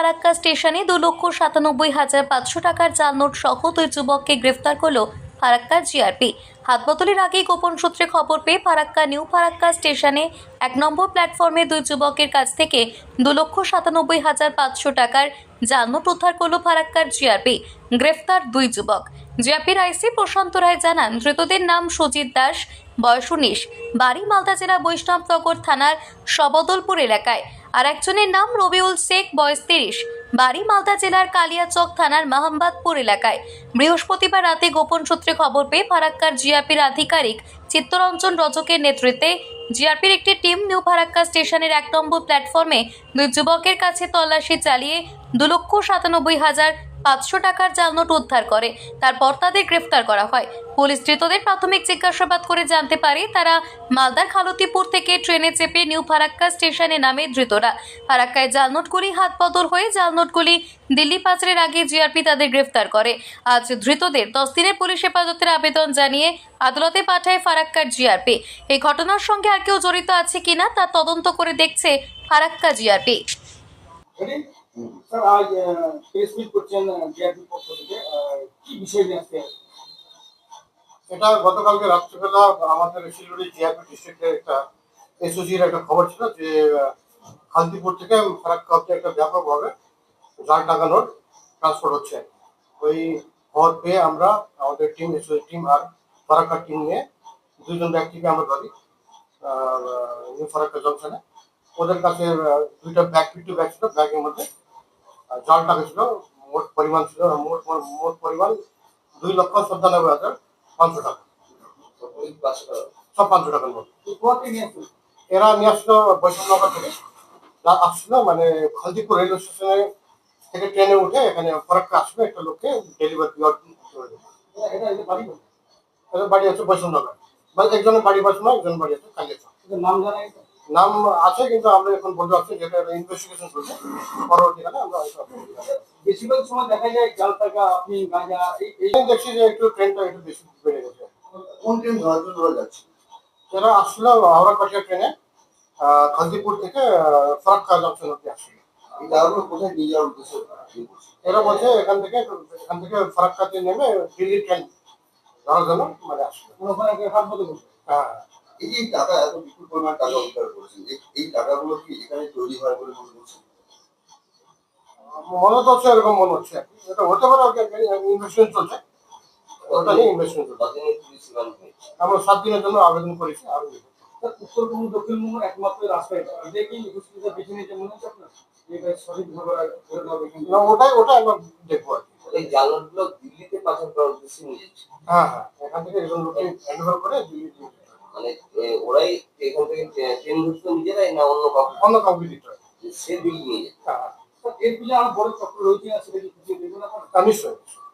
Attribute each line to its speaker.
Speaker 1: ফারাক্কা স্টেশনে দু লক্ষ সাতানব্বই হাজার পাঁচশো টাকার জাল নোট সহ দুই যুবককে গ্রেফতার করল ফারাক্কা জিআরপি। হাতবদলের আগেই গোপন সূত্রে খবর পেয়ে ফারাক্কা নিউ ফারাক্কা স্টেশনে এক নম্বর প্ল্যাটফর্মে দুই যুবকের কাছ থেকে দু লক্ষ সাতানব্বই হাজার পাঁচশো টাকার জাল নোট উদ্ধার করল ফারাক্কার জিআরপি। গ্রেফতার দুই যুবক। জিআরপির আইসি প্রশান্ত রায় জানান, ধৃতদের নাম সুজিত দাস, বয়স উনিশ, বাড়ি মালদা জেলা বৈষ্ণবনগর থানার সবদলপুর এলাকায়। আর একজনের নাম রবিউল শেখ, বয়স তিরিশ, বাড়ি মালদা জেলার কালিয়াচক থানার মাহমবাদপুর এলাকায়। বৃহস্পতিবার রাতে গোপন সূত্রে খবর পেয়ে ফারাক্কার জিআরপির আধিকারিক চিত্তরঞ্জন রজকের নেতৃত্বে জিআরপির একটি টিম নিউ ফারাক্কা স্টেশনের এক নম্বর প্ল্যাটফর্মে দুই যুবকের কাছে তল্লাশি চালিয়ে দু লক্ষ সাতানব্বই হাজার পাঁচশো টাকার জাল নোট উদ্ধার করে। তারপর তাদের গ্রেফতার করা হয়। পুলিশ ধৃতদের প্রাথমিক জিজ্ঞাসাবাদ করে জানতে পারে, তারা মালদার খালতিপুর থেকে ট্রেনে চেপে নিউ ফারাক্কা স্টেশনে নামে ধৃতরা। ফারাক্কায় জাল নোটগুলি হাত বদল হয়ে জাল নোটগুলি দিল্লি পাচারের আগে জিআরপি তাদের গ্রেফতার করে। আজ ধৃতদের দশ দিনের পুলিশ হেফাজতের আবেদন জানিয়ে আদালতে পাঠায় ফারাক্কার জিআরপি। এই ঘটনার সঙ্গে আর কেউ জড়িত আছে কিনা তা তদন্ত করে দেখছে ফারাক্কা জিআরপি।
Speaker 2: স্যার করছেন জিআরপি পক্ষ থেকে কি বিষয় নিয়ে আজকে?
Speaker 3: এটা গতকালকে রাত্রিবেলা আমাদের শিলিগুড়ি জিআরপি ডিস্ট্রিক্টের একটা এসওজির একটা খবর ছিল যে খালদিপুর থেকে ফারাক্কা একটা ব্যাপকভাবে জাল টাকা নোট ট্রান্সপোর্ট হচ্ছে। ওই খবর পেয়ে আমরা, আমাদের টিম এসওজি টিম আর ফারাক্কা টিম নিয়ে দুজন ব্যক্তিকে আমরা ধরি ফারাক্কা জংশনে ওদের কাছে দুইটা ব্যাগ পিটু ব্যাগ ছিল ব্যাগের মধ্যে জাল টাকা ছিল মোট পরিমাণ ছিল, মোট মোট পরিমাণ দুই লক্ষ সত্তানব্বই হাজার পাঁচশো টাকা। সব পাঁচশো টাকার
Speaker 2: আসছেন
Speaker 3: এরা নিয়ে আসলো বৈষ্ণবনগর থেকে। আসলো মানে খালদিপুর রেলওয়ে স্টেশনে থেকে ট্রেনে উঠে এখানে ফরাক্কা আসবে একটা লোককে, ডেলিভারি দেওয়ার
Speaker 2: বাড়ি
Speaker 3: আছে বৈষ্ণবনগর। একজনের বাড়ি বৈষ্ণব একজন বাড়ি আছে কালিয়াচক।
Speaker 2: নাম জানা
Speaker 3: নাম আছে কিন্তু আমরা এখন বলতে পারছি যেটা ইনভেস্টিগেশন চলছে পরবর্তীকালে আমরা হয়তো
Speaker 2: বেশিরভাগ সময় দেখা যায় জাল টাকা আপনি গাঁজা এই
Speaker 3: দেখছি যে একটু ট্রেনটা একটু বেশি বেড়ে গেছে।
Speaker 4: কোন ট্রেন ধরার জন্য ওরা যাচ্ছে?
Speaker 3: এরা আসলো হাওড়া কাটিয়া ট্রেনে খালদিপুর থেকে ফরাক্কা জংশন অব্দি আসছিল।
Speaker 4: কোথায় নিয়ে যাওয়ার উদ্দেশ্যে?
Speaker 3: এরা বলছে এখান থেকে এখান থেকে ফারাক্কাতে নেমে দিল্লি ট্রেন ধরার জন্য মানে
Speaker 2: করছে?
Speaker 3: হ্যাঁ।
Speaker 4: এই যে টাকা এত বিপুল পরিমাণ টাকা উদ্ধার করেছেন এই- টাকাগুলো কি এখানে তৈরি হয় বলে মনে করছেন
Speaker 3: মনে তো এরকম মনে হচ্ছে। এটা হতে পারে ইনভেস্টমেন্ট চলছে। ওটা নিয়ে ইনভেস্টমেন্ট চলছে। আমরা সাত দিনের জন্য আবেদন করেছি আর
Speaker 2: উত্তরবঙ্গ দক্ষিণবঙ্গ একমাত্র রাস্তা এটা। এটা কি সুবিধা বেছে নিতে মনে হচ্ছে আপনার? এটা সঠিকভাবে করে দেওয়া কিন্তু
Speaker 3: ওটাই ওটা একবার দেখব আর
Speaker 4: এই জালগুলো দিল্লিতে পাচার করার উদ্দেশ্যে নিয়ে
Speaker 3: হ্যাঁ হ্যাঁ। এখান থেকে ওভার করে দিল্লি দিয়ে দিতে হবে।
Speaker 4: মানে ওরাই এখান থেকে ট্রে- ট্রেন ধরছিল নিজেরাই না অন্য কাউকে?
Speaker 3: অন্য কাউকে দিতে হবে
Speaker 4: সে দিল্লি নিয়ে যায়।
Speaker 3: হ্যাঁ।
Speaker 2: এর পিছনে আরও বড় চক্র রয়েছে সেটা কি
Speaker 3: হ্যাঁ, নিশ্চয়ই নিশ্চয়ই।